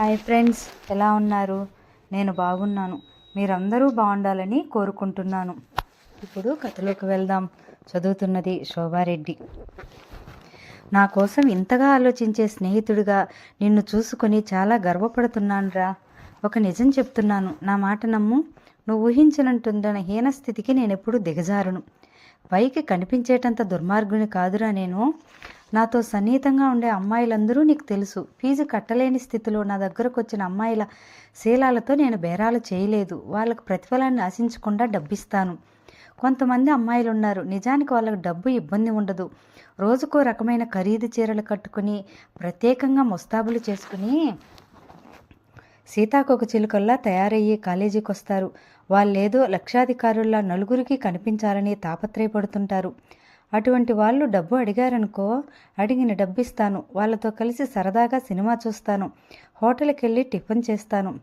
Hi friends ఎలా ఉన్నారు? నేను బాగున్నాను. మీరందరూ బాగుండాలని కోరుకుంటున్నాను. ఇప్పుడు కథలోకి వెళ్దాం. చదువుతున్నది శోభారెడ్డి నా కోసం ఇంతగా ఆలోచించే స్నేహితుడిగా నిన్ను చూసుకొని చాలా గర్వపడుతున్నానురా. ఒక నిజం చెప్తున్నాను. నా మాట నమ్ము. నువ్వు ఊహించినట్టున్న హీన స్థితికి నేను ఎప్పుడు దిగజారును. పైకి కనిపించేటంత దుర్మార్గుని కాదురా నేను. నాతో సన్నిహితంగా ఉండే అమ్మాయిలందరూ నీకు తెలుసు. ఫీజు కట్టలేని స్థితిలో నా దగ్గరకు వచ్చిన అమ్మాయిల శీలాలతో నేను బేరాలు చేయలేదు. వాళ్ళకు ప్రతిఫలాన్ని ఆశించకుండా డబ్బిస్తాను. కొంతమంది అమ్మాయిలు ఉన్నారు నిజానికి వాళ్ళకు డబ్బు ఇబ్బంది ఉండదు. రోజుకో రకమైన ఖరీదు చీరలు కట్టుకుని ప్రత్యేకంగా ముస్తాబులు చేసుకుని సీతాకొక చిలుకల్లా తయారయ్యి కాలేజీకి వస్తారు వాళ్ళేదో లక్షాధికారుల్లా నలుగురికి కనిపించాలని తాపత్రయపడుతుంటారు. అటువంటి వాళ్ళు డబ్బు అడిగారనుకో అడిగిన డబ్బు ఇస్తాను వాళ్ళతో కలిసి సరదాగా సినిమా చూస్తాను. హోటల్కి వెళ్ళి టిఫిన్ చేస్తాను.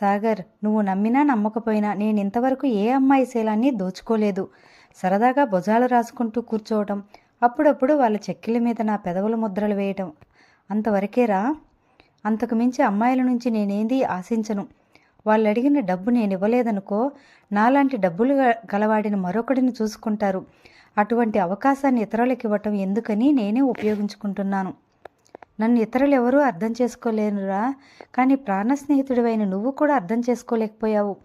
సాగర్ నువ్వు నమ్మినా నమ్మకపోయినా నేను ఇంతవరకు ఏ అమ్మాయి శీలాన్ని దోచుకోలేదు. సరదాగా భుజాలు రాసుకుంటూ కూర్చోవటం. అప్పుడప్పుడు వాళ్ళ చెక్కిల మీద నా పెదవుల ముద్రలు వేయటం. అంతవరకేరా? అంతకు మించి అమ్మాయిల నుంచి నేనేంది ఆశించను. వాళ్ళు అడిగిన డబ్బు నేను ఇవ్వలేదనుకో నాలాంటి డబ్బులు గలవాడిని మరొకడిని చూసుకుంటారు. అటువంటి అవకాశాన్ని ఇతరులకు ఇవ్వటం ఎందుకని నేనే ఉపయోగించుకుంటున్నాను. నన్ను ఇతరులు ఎవరూ అర్థం చేసుకోలేనురా. కానీ ప్రాణ స్నేహితుడివైన నువ్వు కూడా అర్థం చేసుకోలేకపోయావు.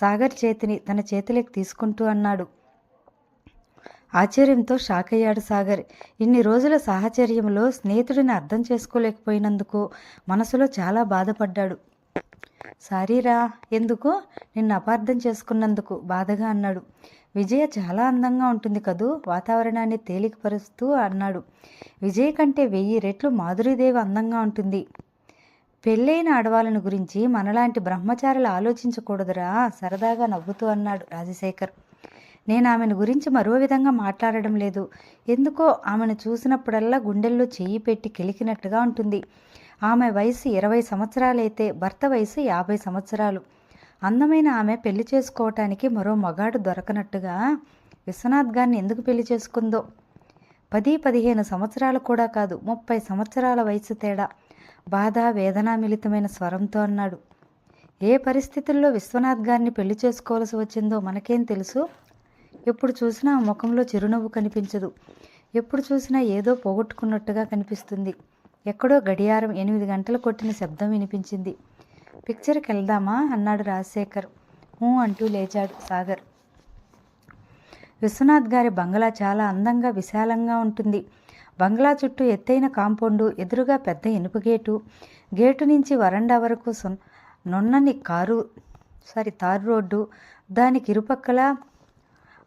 సాగర్ చేతిని తన చేతిలోకి తీసుకుంటూ అన్నాడు. ఆశ్చర్యంతో షాక్ అయ్యాడు సాగర్. ఇన్ని రోజుల సాహచర్యంలో స్నేహితుడిని అర్థం చేసుకోలేకపోయినందుకు మనసులో చాలా బాధపడ్డాడు. సారీరా ఎందుకు? నిన్ను అపార్థం చేసుకున్నందుకు బాధగా అన్నాడు. విజయ చాలా అందంగా ఉంటుంది కదూ? వాతావరణాన్ని తేలికపరుస్తూ అన్నాడు. విజయ కంటే వెయ్యి రెట్లు మాధురీదేవి అందంగా ఉంటుంది. పెళ్ళైన ఆడవాళ్ళని గురించి మనలాంటి బ్రహ్మచారులు ఆలోచించకూడదురా సరదాగా నవ్వుతూ అన్నాడు రాజశేఖర్. నేను ఆమెను గురించి మరో విధంగా మాట్లాడడం లేదు. ఎందుకో ఆమెను చూసినప్పుడల్లా గుండెల్లో చెయ్యి పెట్టి కెలికినట్టుగా ఉంటుంది. ఆమె వయసు ఇరవై సంవత్సరాలైతే భర్త వయసు యాభై సంవత్సరాలు. అందమైన ఆమె పెళ్ళి చేసుకోవటానికి మరో మగాడు దొరకనట్టుగా విశ్వనాథ్ గారిని ఎందుకు పెళ్ళి చేసుకుందో? పది పదిహేను సంవత్సరాలు కూడా కాదు ముప్పై సంవత్సరాల వయసు తేడా. బాధ వేదన మిళితమైన స్వరంతో అన్నాడు. ఏ పరిస్థితుల్లో విశ్వనాథ్ గారిని పెళ్ళి చేసుకోవాల్సి వచ్చిందో మనకేం తెలుసు? ఎప్పుడు చూసినా ఆ ముఖంలో చిరునవ్వు కనిపించదు. ఎప్పుడు చూసినా ఏదో పోగొట్టుకున్నట్టుగా కనిపిస్తుంది. ఎక్కడో గడియారం ఎనిమిది గంటలు కొట్టిన శబ్దం వినిపించింది. పిక్చర్కి వెళ్దామా? అన్నాడు రాజశేఖర్. ఊ అంటూ లేచాడు సాగర్. విశ్వనాథ్ గారి బంగ్లా చాలా అందంగా విశాలంగా ఉంటుంది. బంగ్లా చుట్టూ ఎత్తైన కాంపౌండు ఎదురుగా పెద్ద ఇనుప గేటు. గేటు నుంచి వరండా వరకు సున్ నున్నని కారు సారీ తారు రోడ్డు. దానికి ఇరుపక్కల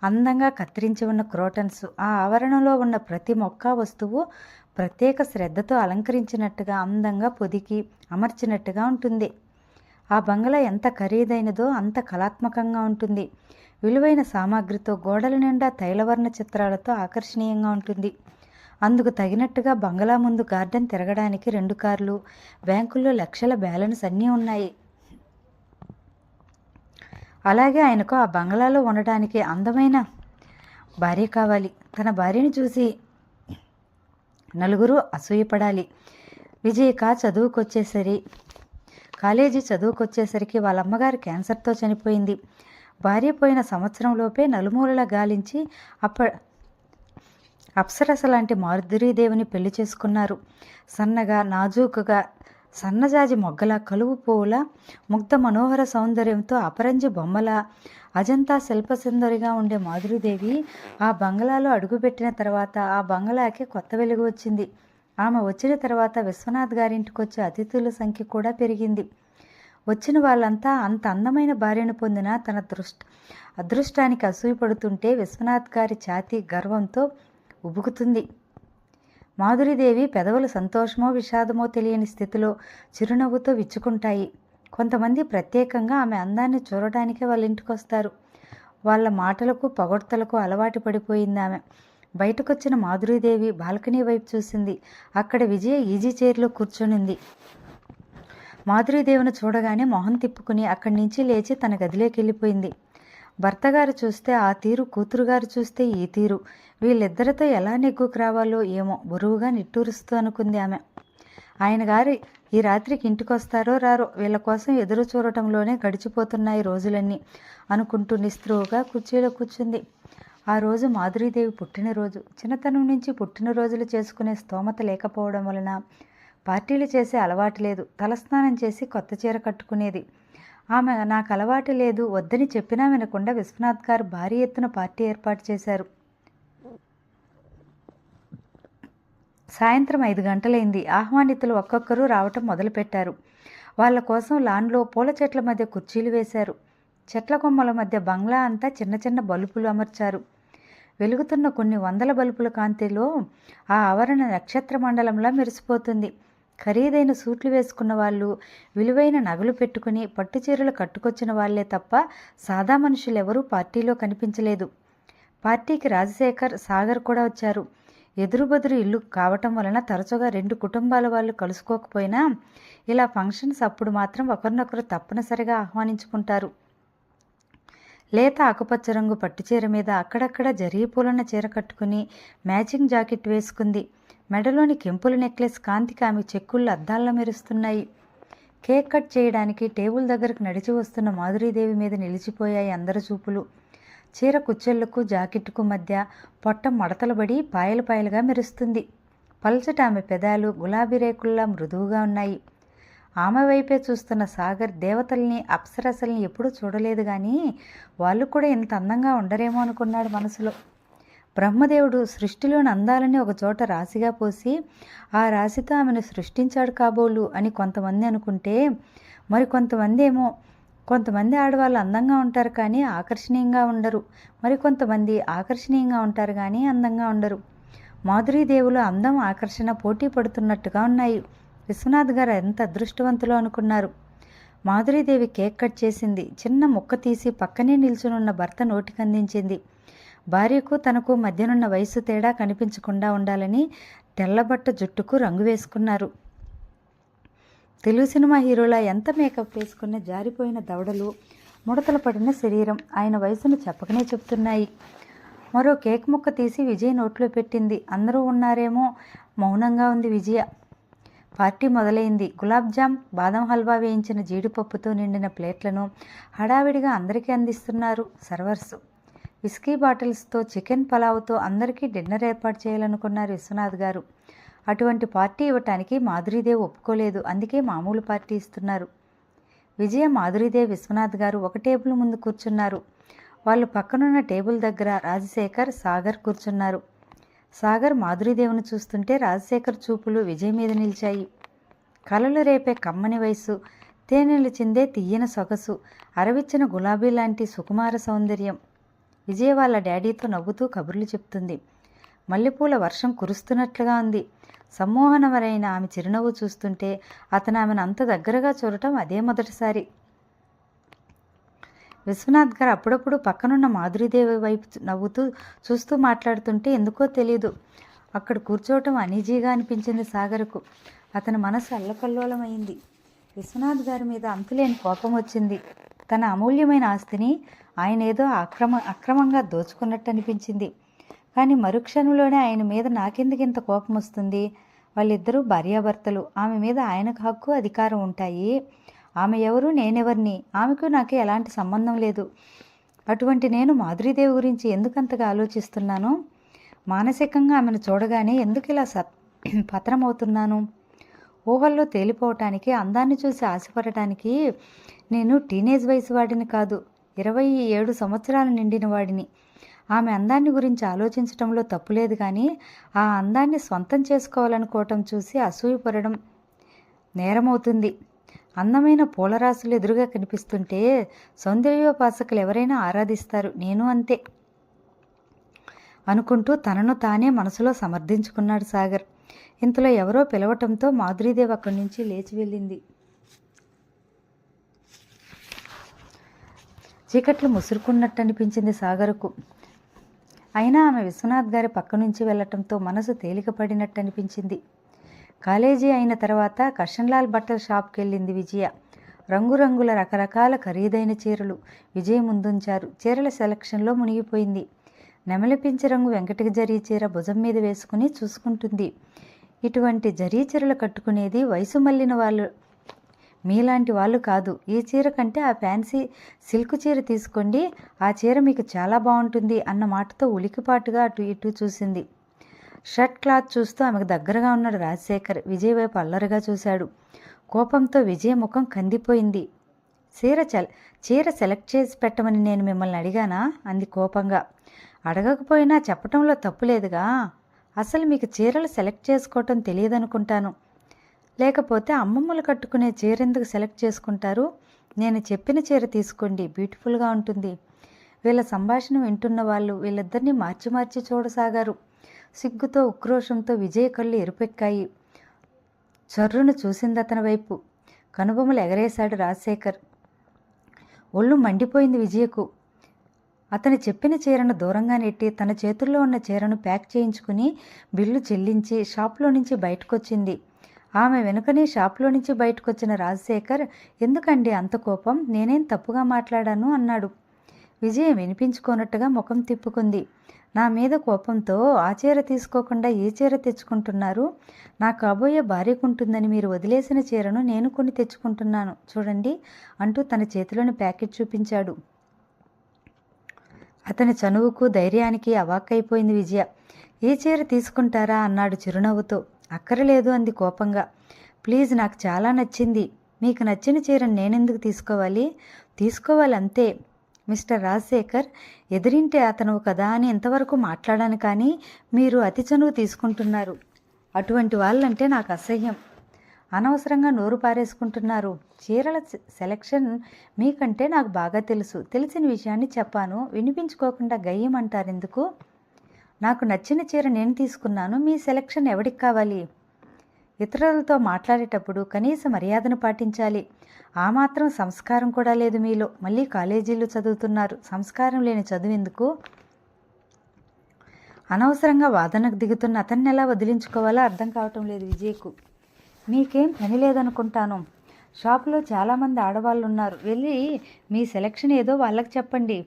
అందంగా కత్తిరించి ఉన్న క్రోటన్స్. ఆ ఆవరణలో ఉన్న ప్రతి మొక్క వస్తువు ప్రత్యేక శ్రద్ధతో అలంకరించినట్టుగా అందంగా పొదికి అమర్చినట్టుగా ఉంటుంది. ఆ బంగ్లా ఎంత ఖరీదైనదో అంత కళాత్మకంగా ఉంటుంది. విలువైన సామాగ్రితో గోడల నిండా తైలవర్ణ చిత్రాలతో ఆకర్షణీయంగా ఉంటుంది. అందుకు తగినట్టుగా బంగ్లా ముందు గార్డెన్ తిరగడానికి రెండు కార్లు బ్యాంకుల్లో లక్షల బ్యాలెన్స్ అన్నీ ఉన్నాయి. అలాగే ఆయనకు ఆ బంగ్లాలో ఉండడానికి అందమైన భార్య కావాలి. తన భార్యని చూసి నలుగురు అసూయపడాలి. విజయక చదువుకొచ్చేసరి కాలేజీ చదువుకొచ్చేసరికి వాళ్ళ అమ్మగారు క్యాన్సర్తో చనిపోయింది. భార్య పోయిన సంవత్సరంలోపే నలుమూలలా గాలించి అప్ప అప్సరస లాంటి మాధురీదేవిని పెళ్ళి చేసుకున్నారు. సన్నగా నాజూకుగా సన్నజాజి మొగ్గల కలువు పువ్వుల ముగ్ధ మనోహర సౌందర్యంతో అపరంజి బొమ్మల అజంతా శిల్పసుందరిగా ఉండే మాధురీదేవి ఆ బంగ్లాలో అడుగుపెట్టిన తర్వాత ఆ బంగ్లాకి కొత్త వెలుగు వచ్చింది. ఆమె వచ్చిన తర్వాత విశ్వనాథ్ గారింటికి వచ్చే అతిథుల సంఖ్య కూడా పెరిగింది. వచ్చిన వాళ్ళంతా అంత అందమైన భార్యను పొందిన తన దృష్ట అదృష్టానికి అసూయపడుతుంటే విశ్వనాథ్ గారి ఛాతీ గర్వంతో ఉబుకుతుంది. మాధురిదేవి పెదవులు సంతోషమో విషాదమో తెలియని స్థితిలో చిరునవ్వుతో విచ్చుకుంటాయి. కొంతమంది ప్రత్యేకంగా ఆమె అందాన్ని చూడటానికే వాళ్ళ ఇంటికి వస్తారు వాళ్ళ మాటలకు పొగడ్తలకు అలవాటు పడిపోయింది ఆమె బయటకొచ్చిన మాధురీదేవి బాల్కనీ వైపు చూసింది. అక్కడ విజయ ఈజీ చైర్లో కూర్చొనింది. మాధురీదేవిని చూడగానే మొహం తిప్పుకుని అక్కడి నుంచి లేచి తన గదిలోకి వెళ్ళిపోయింది. భర్తగారు చూస్తే ఆ తీరు కూతురుగారు చూస్తే ఈ తీరు. వీళ్ళిద్దరితో ఎలా నెగ్గుకు రావాలో ఏమో బరువుగా నిట్టూరుస్తూ అనుకుంది ఆమె. ఆయన గారి ఈ రాత్రికి ఇంటికి వస్తారో రారో వీళ్ళ కోసం ఎదురు చూడటంలోనే గడిచిపోతున్నాయి రోజులన్నీ అనుకుంటూ నిస్త్రువుగా కుర్చీలో కూర్చుంది. ఆ రోజు మాధురీదేవి పుట్టినరోజు. చిన్నతనం నుంచి పుట్టినరోజులు చేసుకునే స్తోమత లేకపోవడం వలన పార్టీలు చేసే అలవాటు లేదు. తలస్నానం చేసి కొత్త చీర కట్టుకునేది. ఆమె నాకు అలవాటు లేదు. వద్దని చెప్పినా వినకుండా విశ్వనాథ్ గారు భారీ ఎత్తున పార్టీ ఏర్పాటు చేశారు. సాయంత్రం ఐదు గంటలైంది. ఆహ్వానితులు ఒక్కొక్కరు రావటం మొదలుపెట్టారు. వాళ్ళ కోసం లాన్లో పూల చెట్ల మధ్య కుర్చీలు వేశారు. చెట్ల కొమ్మల మధ్య బంగ్లా అంతా చిన్న చిన్న బల్బులు అమర్చారు. వెలుగుతున్న కొన్ని వందల బల్బుల కాంతిలో ఆ ఆవరణ నక్షత్ర మండలంలా మెరిసిపోతుంది. ఖరీదైన సూట్లు వేసుకున్న వాళ్ళు విలువైన నగలు పెట్టుకుని పట్టు చీరలు కట్టుకొచ్చిన వాళ్ళే తప్ప సాదా మనుషులు ఎవరూ పార్టీలో కనిపించలేదు. పార్టీకి రాజశేఖర్ సాగర్ కూడా వచ్చారు. ఎదురుబెదురు ఇల్లు కావటం వలన తరచుగా రెండు కుటుంబాల వాళ్ళు కలుసుకోకపోయినా ఇలా ఫంక్షన్స్ అప్పుడు మాత్రం ఒకరినొకరు తప్పనిసరిగా ఆహ్వానించుకుంటారు. లేత ఆకుపచ్చ రంగు పట్టుచీర మీద అక్కడక్కడ జరీ చీర కట్టుకుని మ్యాచింగ్ జాకెట్ వేసుకుంది. మెడలోని కెంపుల నెక్లెస్ కాంతికి ఆమె చెక్కుళ్ళు అద్దాల్లో మెరుస్తున్నాయి. కేక్ కట్ చేయడానికి టేబుల్ దగ్గరకు నడిచి వస్తున్న మాధురీదేవి మీద నిలిచిపోయాయి అందరి చూపులు. చీర కుచ్చెళ్ళకు జాకెట్కు మధ్య పొట్ట మడతలబడి పాయలు పాయలుగా మెరుస్తుంది. పల్చట ఆమె పెదాలు గులాబీ రేకుల్లా మృదువుగా ఉన్నాయి. ఆమె వైపే చూస్తున్న సాగర్ దేవతల్ని అప్సరసల్ని ఎప్పుడూ చూడలేదు కానీ వాళ్ళు కూడా ఇంత అందంగా ఉండరేమో అనుకున్నాడు మనసులో. బ్రహ్మదేవుడు సృష్టిలోని అందాలని ఒక చోట రాశిగా పోసి ఆ రాశితో ఆమెను సృష్టించాడు కాబోలు అని కొంతమంది అనుకుంటే మరి కొంతమంది ఏమో కొంతమంది ఆడవాళ్ళు అందంగా ఉంటారు కానీ ఆకర్షణీయంగా ఉండరు. మరి కొంతమంది ఆకర్షణీయంగా ఉంటారు కానీ అందంగా ఉండరు. మాధురీదేవులు అందం ఆకర్షణ పోటీ పడుతున్నట్టుగా ఉన్నాయి. విశ్వనాథ్ గారు ఎంత అదృష్టవంతులు అనుకున్నారు. మాధురీదేవి కేక్ కట్ చేసింది. చిన్న ముక్క తీసి పక్కనే నిల్చునున్న భర్త నోటికి అందించింది. భార్యకు తనకు మధ్యనున్న వయసు తేడా కనిపించకుండా ఉండాలని తెల్లబట్ట జుట్టుకు రంగు వేసుకున్నారు. తెలుగు సినిమా హీరోలా ఎంత మేకప్ వేసుకున్న జారిపోయిన దవడలు ముడతలు పడిన శరీరం ఆయన వయసును చెప్పకనే చెప్తున్నాయి. మరో కేక్ ముక్క తీసి విజయ్ నోట్లో పెట్టింది. అందరూ ఉన్నారేమో మౌనంగా ఉంది విజయ. పార్టీ మొదలైంది. గులాబ్ జామ్ బాదం హల్వా వేయించిన జీడిపప్పుతో నిండిన ప్లేట్లను హడావిడిగా అందరికీ అందిస్తున్నారు సర్వర్స్. విస్కీ బాటిల్స్తో చికెన్ పలావ్తో అందరికీ డిన్నర్ ఏర్పాటు చేయాలనుకున్నారు విశ్వనాథ్ గారు. అటువంటి పార్టీ ఇవ్వటానికి మాధురీదేవి ఒప్పుకోలేదు. అందుకే మామూలు పార్టీ ఇస్తున్నారు. విజయ మాధురీదేవి విశ్వనాథ్ గారు ఒక టేబుల్ ముందు కూర్చున్నారు. వాళ్ళు పక్కనున్న టేబుల్ దగ్గర రాజశేఖర్ సాగర్ కూర్చున్నారు. సాగర్ మాధురీదేవిని చూస్తుంటే రాజశేఖర్ చూపులు విజయ్ మీద నిలిచాయి. కలలు రేపే కమ్మని వయసు తేనెలు చిందే తీయన సొగసు అరవిచ్చిన గులాబీ లాంటి సుకుమార సౌందర్యం. విజయ్ వాళ్ళ డాడీతో నవ్వుతూ కబుర్లు చెప్తుంది. మల్లెపూల వర్షం కురుస్తున్నట్లుగా ఉంది. సమ్మోహనవరైన ఆమె చిరునవ్వు చూస్తుంటే అతను ఆమెను అంత దగ్గరగా చూడటం అదే మొదటిసారి. విశ్వనాథ్ గారు అప్పుడప్పుడు పక్కనున్న మాధురీదేవి వైపు నవ్వుతూ చూస్తూ మాట్లాడుతుంటే ఎందుకో తెలియదు అక్కడ కూర్చోవటం అనీజీగా అనిపించింది సాగర్కు. అతని మనసు అల్లకల్లోలమైంది. విశ్వనాథ్ గారి మీద అంతులేని కోపం వచ్చింది. తన అమూల్యమైన ఆస్తిని ఆయన ఏదో అక్రమ అక్రమంగా దోచుకున్నట్టు అనిపించింది. కానీ మరుక్షణంలోనే ఆయన మీద నాకెందుకు ఇంత కోపం వస్తుంది? వాళ్ళిద్దరూ భార్యాభర్తలు. ఆమె మీద ఆయనకు హక్కు అధికారం ఉంటాయి. ఆమె ఎవరు? నేనెవరిని? ఆమెకు నాకు ఎలాంటి సంబంధం లేదు. అటువంటి నేను మాధురీదేవి గురించి ఎందుకంతగా ఆలోచిస్తున్నాను? మానసికంగా ఆమెను చూడగానే ఎందుకు ఇలా సత్ పత్రమవుతున్నాను ఊహల్లో తేలిపోవటానికి అందాన్ని చూసి ఆశపడటానికి నేను టీనేజ్ వయసు వాడిని కాదు ఇరవై ఏడు సంవత్సరాలు నిండిన వాడిని. ఆమె అందాన్ని గురించి ఆలోచించటంలో తప్పులేదు కానీ ఆ అందాన్ని సొంతం చేసుకోవాలనుకోవటం చూసి అసూయపడడం నేరమవుతుంది. అందమైన పూలరాశులు ఎదురుగా కనిపిస్తుంటే సౌందర్యోపాసకులు ఎవరైనా ఆరాధిస్తారు. నేను అంతే. అనుకుంటూ తనను తానే మనసులో సమర్థించుకున్నాడు సాగర్. ఇంతలో ఎవరో పిలవటంతో మాధురీదేవి అక్కడి నుంచి లేచి వెళ్ళింది. చీకట్లు ముసురుకున్నట్టు అనిపించింది సాగర్కు. అయినా ఆమె విశ్వనాథ్ గారి పక్క నుంచి వెళ్ళటంతో మనసు తేలికపడినట్టు అనిపించింది. కాలేజీ అయిన తర్వాత కర్షన్లాల్ బట్టల షాప్కి వెళ్ళింది విజయ. రంగురంగుల రకరకాల ఖరీదైన చీరలు విజయ్ ముందుంచారు. చీరల సెలక్షన్లో మునిగిపోయింది. నెమలిపించి రంగు వెంకటగిరి చీర భుజం మీద వేసుకుని చూసుకుంటుంది. ఇటువంటి జరీ చీరలు కట్టుకునేది వయసు మళ్ళిన వాళ్ళు మీలాంటి వాళ్ళు కాదు. ఈ చీర కంటే ఆ ఫ్యాన్సీ సిల్క్ చీర తీసుకోండి. ఆ చీర మీకు చాలా బాగుంటుంది అన్న మాటతో ఉలికిపాటుగా అటు ఇటు చూసింది. షర్ట్ క్లాత్ చూస్తూ ఆమెకు దగ్గరగా ఉన్నాడు రాజశేఖర్. విజయ్ వైపు అల్లరిగా చూశాడు. కోపంతో విజయ్ ముఖం కందిపోయింది. చీర చెల్ చీర సెలెక్ట్ చేసి పెట్టమని నేను మిమ్మల్ని అడిగానా? అంది కోపంగా. అడగకపోయినా చెప్పటంలో తప్పు లేదుగా. అసలు మీకు చీరలు సెలెక్ట్ చేసుకోవటం తెలియదనుకుంటాను. లేకపోతే అమ్మమ్మలు కట్టుకునే చీర ఎందుకు సెలెక్ట్ చేసుకుంటారు? నేను చెప్పిన చీర తీసుకోండి బ్యూటిఫుల్గా ఉంటుంది. వీళ్ళ సంభాషణ వింటున్న వాళ్ళు వీళ్ళిద్దరినీ మార్చి మార్చి చూడసాగారు. సిగ్గుతో ఉక్రోషంతో విజయ కళ్ళు ఎరుపెక్కాయి. చర్రును చూసింది అతని వైపు. కనుబొమ్మలు ఎగరేశాడు రాజశేఖర్. ఒళ్ళు మండిపోయింది విజయకు. అతను చెప్పిన చీరను దూరంగా నెట్టి తన చేతుల్లో ఉన్న చీరను ప్యాక్ చేయించుకుని బిల్లు చెల్లించి షాప్లో నుంచి బయటకొచ్చింది. ఆమె వెనుకనే షాప్లో నుంచి బయటకొచ్చిన రాజశేఖర్ ఎందుకండి అంత కోపం? నేనేం తప్పుగా మాట్లాడాను? అన్నాడు. విజయ వినిపించుకోనట్టుగా ముఖం తిప్పుకుంది. నా మీద కోపంతో ఆ చీర తీసుకోకుండా ఏ చీర తెచ్చుకుంటున్నారు? నా కాబోయే భార్యకుంటుందని మీరు వదిలేసిన చీరను నేను కొని తెచ్చుకుంటున్నాను. చూడండి అంటూ తన చేతిలోని ప్యాకెట్ చూపించాడు. అతని చనువుకు ధైర్యానికి అవాక్కైపోయింది విజయ. ఏ చీర తీసుకుంటారా? అన్నాడు చిరునవ్వుతో. అక్కరలేదు అంది కోపంగా. ప్లీజ్ నాకు చాలా నచ్చింది. మీకు నచ్చిన చీరను నేనెందుకు తీసుకోవాలి? తీసుకోవాలి అంతే మిస్టర్ రాజశేఖర్ ఎదిరింటే అతను కదా అని ఇంతవరకు మాట్లాడాను కానీ మీరు అతి చనువు తీసుకుంటున్నారు. అటువంటి వాళ్ళంటే నాకు అసహ్యం. అనవసరంగా నోరు పారేసుకుంటున్నారు. చీరల సెలక్షన్ మీకంటే నాకు బాగా తెలుసు. తెలిసిన విషయాన్ని చెప్పాను. వినిపించుకోకుండా గయ్యమంటారు ఎందుకు నాకు నచ్చిన చీర నేను తీసుకున్నాను. మీ సెలక్షన్ ఎవడికి కావాలి? ఇతరులతో మాట్లాడేటప్పుడు కనీస మర్యాదను పాటించాలి. ఆ మాత్రం సంస్కారం కూడా లేదు మీలో. మళ్ళీ కాలేజీలు చదువుతున్నారు. సంస్కారం లేని చదువెందుకు? అనవసరంగా వాదనకు దిగుతున్న అతన్ని ఎలా వదిలించుకోవాలో అర్థం కావటం లేదు విజయ్కు. మీకేం పని లేదనుకుంటాను. షాప్లో చాలామంది ఆడవాళ్ళు ఉన్నారు వెళ్ళి మీ సెలక్షన్ ఏదో వాళ్ళకి చెప్పండి.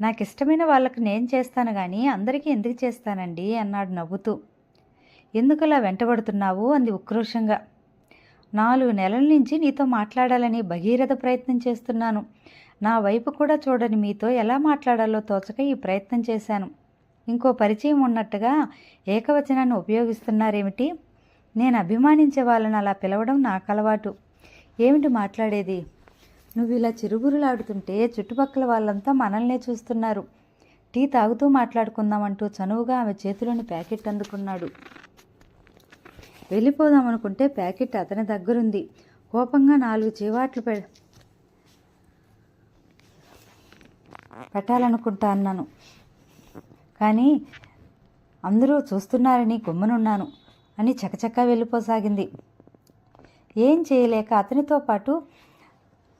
నాకు ఇష్టమైన వాళ్ళకి నేను చేస్తాను కానీ అందరికీ ఎందుకు చేస్తానండి? అన్నాడు నవ్వుతూ. ఎందుకలా వెంటబడుతున్నావు? అంది ఉక్రోషంగా. నాలుగు నెలల నుంచి నీతో మాట్లాడాలని భగీరథ ప్రయత్నం చేస్తున్నాను. నా వైపు కూడా చూడని మీతో ఎలా మాట్లాడాలో తోచక ఈ ప్రయత్నం చేశాను. ఇంకో పరిచయం ఉన్నట్టుగా ఏకవచనాన్ని ఉపయోగిస్తున్నారేమిటి? నేను అభిమానించే వాళ్ళని అలా పిలవడం నాకు అలవాటు. ఏమిటి మాట్లాడేది? నువ్వు ఇలా చిరుగురులాడుతుంటే చుట్టుపక్కల వాళ్ళంతా మనల్నే చూస్తున్నారు. టీ తాగుతూ మాట్లాడుకుందామంటూ చనువుగా ఆమె చేతిలోని ప్యాకెట్ అందుకున్నాడు. వెళ్ళిపోదాం అనుకుంటే ప్యాకెట్ అతని దగ్గరుంది. కోపంగా నాలుగు చీవాట్లు పె పెట్టాలనుకుంటా అన్నాను. కానీ అందరూ చూస్తున్నారని గమ్మునున్నాను అని చకచకా వెళ్ళిపోసాగింది. ఏం చేయలేక అతనితో పాటు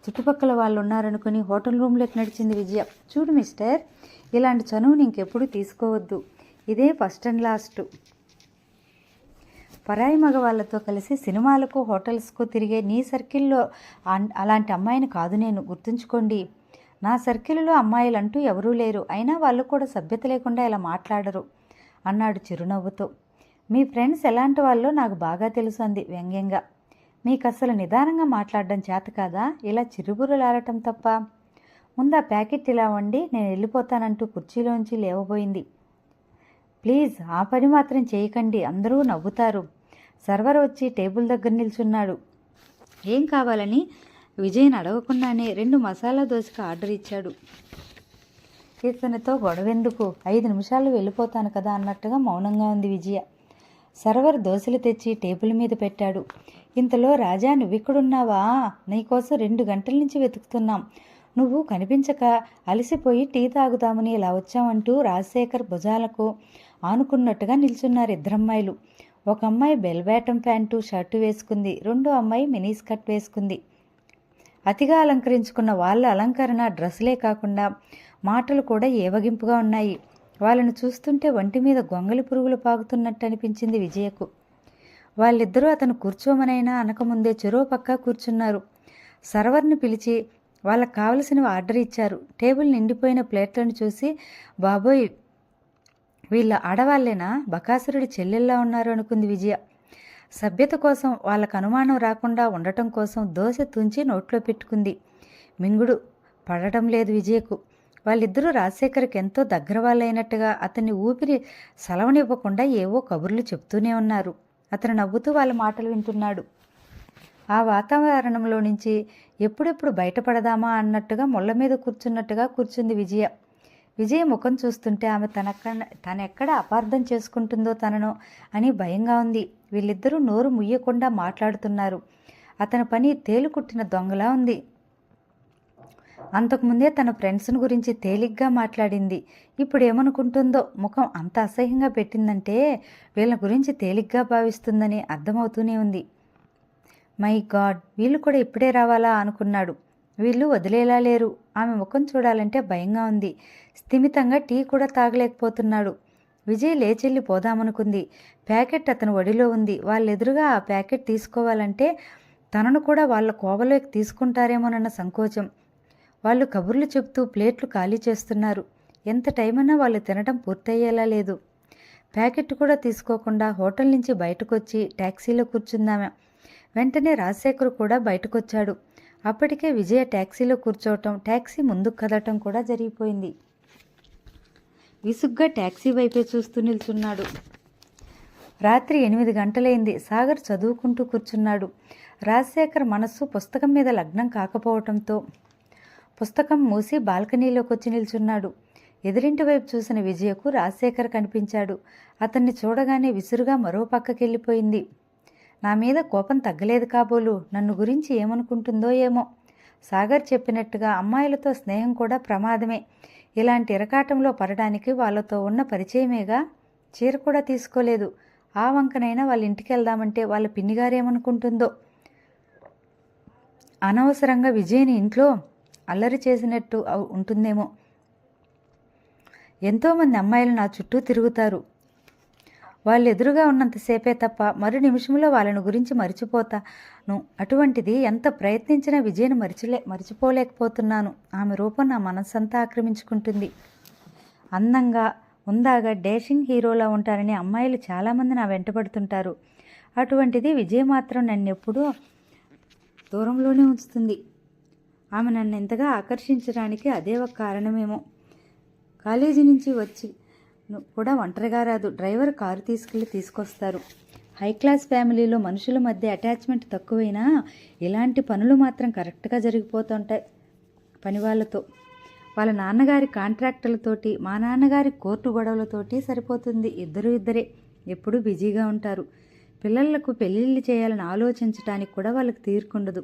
చుట్టుపక్కల వాళ్ళు ఉన్నారనుకుని హోటల్ రూమ్లోకి నడిచింది విజయ. చూడు మిస్టర్ ఇలాంటి చనువుని ఇంకెప్పుడు తీసుకోవద్దు. ఇదే ఫస్ట్ అండ్ లాస్ట్. పరాయి మగవాళ్ళతో కలిసి సినిమాలకు హోటల్స్కు తిరిగే నీ సర్కిల్లో అన్- అలాంటి అమ్మాయిని కాదు నేను గుర్తుంచుకోండి. నా సర్కిల్లో అమ్మాయిలు అంటూ ఎవరూ లేరు అయినా వాళ్ళు కూడా సభ్యత లేకుండా ఇలా మాట్లాడరు అన్నాడు చిరునవ్వుతో. మీ ఫ్రెండ్స్ ఎలాంటి వాళ్ళో నాకు బాగా తెలుసు అంది వ్యంగ్యంగా. మీకు అసలు నిదానంగా మాట్లాడడం చేత కాదా? ఇలా చిరుగురులాడటం తప్ప. ముందు ఆ ప్యాకెట్ ఇలా వండి నేను వెళ్ళిపోతానంటూ కుర్చీలోంచి లేవబోయింది. ప్లీజ్ ఆ పని మాత్రం చేయకండి. అందరూ నవ్వుతారు. సర్వర్ వచ్చి టేబుల్ దగ్గర నిల్చున్నాడు. ఏం కావాలని? విజయ్ని అడగకుండానే రెండు మసాలా దోశకు ఆర్డర్ ఇచ్చాడు. ఇతనితో గొడవెందుకు? ఐదు నిమిషాలు వెళ్ళిపోతాను కదా అన్నట్టుగా మౌనంగా ఉంది విజయ. సర్వర్ దోశలు తెచ్చి టేబుల్ మీద పెట్టాడు. ఇంతలో రాజా నువ్విక్కడున్నావా? నీకోసం రెండు గంటల నుంచి వెతుకుతున్నాం. నువ్వు కనిపించక అలసిపోయి టీ తాగుతామని ఇలా వచ్చామంటూ రాజశేఖర్ భుజాలకు ఆనుకున్నట్టుగా నిల్చున్నారు ఇద్దరమ్మాయిలు. ఒక అమ్మాయి బెల్బాటం ప్యాంటు షర్టు వేసుకుంది. రెండో అమ్మాయి మినీ స్కర్ట్ వేసుకుంది. అతిగా అలంకరించుకున్న వాళ్ళ అలంకరణ డ్రెస్సులే కాకుండా మాటలు కూడా ఏవగింపుగా ఉన్నాయి. వాళ్ళను చూస్తుంటే ఒంటి మీద గొంగలి పురుగులు పాకుతున్నట్టు అనిపించింది విజయకు. వాళ్ళిద్దరూ అతను కూర్చోమనైనా అనకముందే చెరో పక్క కూర్చున్నారు. సర్వర్ని పిలిచి వాళ్ళకు కావలసినవి ఆర్డర్ ఇచ్చారు. టేబుల్ నిండిపోయిన ప్లేట్లను చూసి బాబోయ్ వీళ్ళ ఆడవాళ్ళేనా? బకాసురుడి చెల్లెల్లా ఉన్నారు అనుకుంది విజయ. సభ్యత కోసం వాళ్ళకు అనుమానం రాకుండా ఉండటం కోసం దోశ తుంచి నోట్లో పెట్టుకుంది. మింగుడు పడటం లేదు విజయకు. వాళ్ళిద్దరూ రాజశేఖర్కి ఎంతో దగ్గర వాళ్ళైనట్టుగా అతన్ని ఊపిరి సెలవనివ్వకుండా ఏవో కబుర్లు చెప్తూనే ఉన్నారు. అతను నవ్వుతూ వాళ్ళ మాటలు వింటున్నాడు. ఆ వాతావరణంలో నుంచి ఎప్పుడెప్పుడు బయటపడదామా అన్నట్టుగా ముళ్ళ మీద కూర్చున్నట్టుగా కూర్చుంది విజయ. విజయ ముఖం చూస్తుంటే ఆమె తనక్క తనెక్కడ అపార్థం చేసుకుంటుందో తనను అని భయంగా ఉంది. వీళ్ళిద్దరూ నోరు ముయ్యకుండా మాట్లాడుతున్నారు. అతని పని తేలుకుట్టిన దొంగలా ఉంది. అంతకుముందే తన ఫ్రెండ్స్ని గురించి తేలిగ్గా మాట్లాడింది. ఇప్పుడు ఏమనుకుంటుందో ముఖం అంత అసహ్యంగా పెట్టిందంటే వీళ్ళ గురించి తేలిగ్గా భావిస్తుందని అర్థమవుతూనే ఉంది. మై గాడ్ వీళ్ళు కూడా ఇప్పుడే రావాలా అనుకున్నాడు. వీళ్ళు వదిలేలా లేరు. ఆమె ముఖం చూడాలంటే భయంగా ఉంది. స్థిమితంగా టీ కూడా తాగలేకపోతున్నాడు. విజయ్ లేచెల్లి పోదామనుకుంది. ప్యాకెట్ అతని ఒడిలో ఉంది. వాళ్ళెదురుగా ఆ ప్యాకెట్ తీసుకోవాలంటే తనను కూడా వాళ్ళ కోవలోకి తీసుకుంటారేమోనన్న సంకోచం. వాళ్ళు కబుర్లు చెబుతూ ప్లేట్లు ఖాళీ చేస్తున్నారు. ఎంత టైం వాళ్ళు తినడం పూర్తయ్యేలా లేదు. ప్యాకెట్ కూడా తీసుకోకుండా హోటల్ నుంచి బయటకొచ్చి ట్యాక్సీలో కూర్చుందామె. వెంటనే రాజశేఖర్ కూడా బయటకొచ్చాడు. అప్పటికే విజయ ట్యాక్సీలో కూర్చోవటం ట్యాక్సీ ముందుకు కదలటం కూడా జరిగిపోయింది. విసుగ్గా ట్యాక్సీ వైపే చూస్తూ నిల్చున్నాడు. రాత్రి ఎనిమిది గంటలైంది. సాగర్ చదువుకుంటూ కూర్చున్నాడు. రాజశేఖర్ మనస్సు పుస్తకం మీద లగ్నం కాకపోవటంతో పుస్తకం మూసి బాల్కనీలోకి వచ్చి నిల్చున్నాడు. ఎదురింటి వైపు చూసిన విజయకు రాజశేఖర్ కనిపించాడు. అతన్ని చూడగానే విసురుగా మరో పక్కకెళ్ళిపోయింది. నా మీద కోపం తగ్గలేదు కాబోలు. నన్ను గురించి ఏమనుకుంటుందో ఏమో. సాగర్ చెప్పినట్టుగా అమ్మాయిలతో స్నేహం కూడా ప్రమాదమే. ఇలాంటి ఇరకాటంలో పడడానికి వాళ్ళతో ఉన్న పరిచయమేగా? చీర కూడా తీసుకోలేదు. ఆ వంకనైనా వాళ్ళ ఇంటికి వెళ్దామంటే వాళ్ళ పిన్నిగారేమనుకుంటుందో అనవసరంగా విజయ్ని ఇంట్లో అల్లరి చేసినట్టు ఉంటుందేమో. ఎంతోమంది అమ్మాయిలు నా చుట్టూ తిరుగుతారు. వాళ్ళు ఎదురుగా ఉన్నంతసేపే తప్ప మరు నిమిషంలో వాళ్ళను గురించి మరిచిపోతాను అటువంటిది ఎంత ప్రయత్నించినా విజయను మరిచిలే మరిచిపోలేకపోతున్నాను. ఆమె రూపం నా మనస్సంతా ఆక్రమించుకుంటుంది. అందంగా ఉందాగా డేషింగ్ హీరోలా ఉంటారని అమ్మాయిలు చాలామంది నా వెంటబడుతుంటారు అటువంటిది విజయ్ మాత్రం నన్ను ఎప్పుడూ దూరంలోనే ఉంచుతుంది. ఆమె నన్ను ఎంతగా ఆకర్షించడానికి అదే ఒక కారణమేమో. కాలేజీ నుంచి వచ్చి కూడా ఒంటరిగా రాదు. డ్రైవర్ కారు తీసుకెళ్ళి తీసుకొస్తారు. హై క్లాస్ ఫ్యామిలీలో మనుషుల మధ్య అటాచ్మెంట్ తక్కువైనా ఇలాంటి పనులు మాత్రం కరెక్ట్గా జరిగిపోతుంటాయి పని వాళ్ళతో వాళ్ళ నాన్నగారి కాంట్రాక్టులతోటి మా నాన్నగారి కోర్టు గొడవలతోటి సరిపోతుంది ఇద్దరు ఇద్దరే. ఎప్పుడూ బిజీగా ఉంటారు. పిల్లలకు పెళ్ళిళ్ళు చేయాలని ఆలోచించడానికి కూడా వాళ్ళకి తీరుకుండదు.